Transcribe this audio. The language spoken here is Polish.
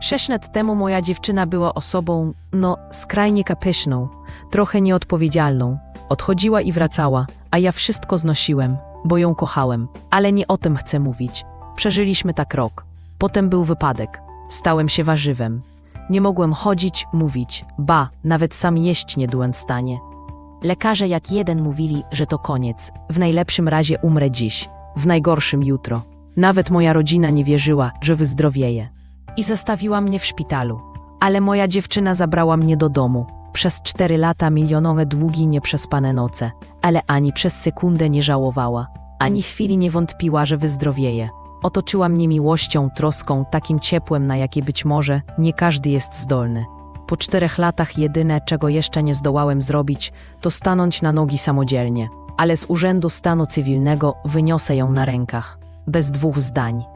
Sześć lat temu moja dziewczyna była osobą, no, skrajnie kapyszną, trochę nieodpowiedzialną. Odchodziła i wracała, a ja wszystko znosiłem, bo ją kochałem. Ale nie o tym chcę mówić. Przeżyliśmy tak rok. Potem był wypadek. Stałem się warzywem. Nie mogłem chodzić, mówić, ba, nawet sam jeść nie byłem w stanie. Lekarze jak jeden mówili, że to koniec. W najlepszym razie umrę dziś, w najgorszym jutro. Nawet moja rodzina nie wierzyła, że wyzdrowieję. I zostawiła mnie w szpitalu. Ale moja dziewczyna zabrała mnie do domu. Przez cztery lata milionowe długi nieprzespane noce, ale ani przez sekundę nie żałowała, ani chwili nie wątpiła, że wyzdrowieje. Otoczyła mnie miłością, troską, takim ciepłem, na jakie być może nie każdy jest zdolny. Po czterech latach jedyne, czego jeszcze nie zdołałem zrobić, to stanąć na nogi samodzielnie, ale z Urzędu Stanu Cywilnego wyniosę ją na rękach, bez dwóch zdań.